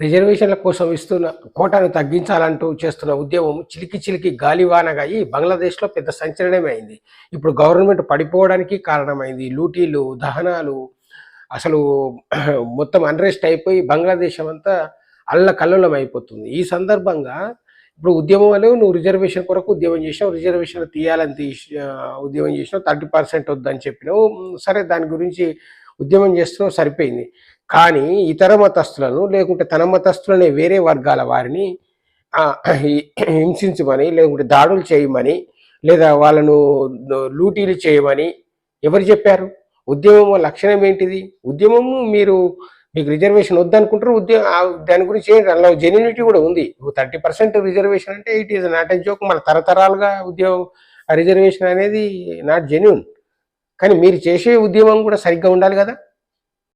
రిజర్వేషన్ల కోసం ఇస్తున్న కోటాను తగ్గించాలంటూ చేస్తున్న ఉద్యమం చిలికి చిలికి గాలివానగా అయి బంగ్లాదేశ్లో పెద్ద సంచలనమే అయింది. ఇప్పుడు గవర్నమెంట్ పడిపోవడానికి కారణమైంది. లూటీలు దహనాలు అసలు మొత్తం అన్రెస్ట్ అయిపోయి బంగ్లాదేశం అంతా అల్లకల్లులం అయిపోతుంది. ఈ సందర్భంగా ఇప్పుడు ఉద్యమంలో నువ్వు రిజర్వేషన్ కొరకు ఉద్యమం చేసావు రిజర్వేషన్ తీయాలని తీసి ఉద్యమం చేసినావు థర్టీ పర్సెంట్ వద్దని చెప్పినావు. సరే దాని గురించి ఉద్యమం చేస్తున్నాం సరిపోయింది. కానీ ఇతర మతస్థులను లేకుంటే తన మతస్థులనే వేరే వర్గాల వారిని హింసించమని లేకుంటే దాడులు చేయమని లేదా వాళ్ళను లూటీలు చేయమని ఎవరు చెప్పారు? ఉద్యమం లక్షణం ఏంటిది? ఉద్యమము మీరు మీకు రిజర్వేషన్ వద్దనుకుంటారు ఉద్యమం దాని గురించి ఏంటి అందులో జెన్యునిటీ కూడా ఉంది. థర్టీ పర్సెంట్ రిజర్వేషన్ అంటే it is not a joke మన తరతరాలుగా ఉద్యోగం రిజర్వేషన్ అనేది నాట్ జెన్యున్ కానీ మీరు చేసే ఉద్యమం కూడా సరిగ్గా ఉండాలి కదా?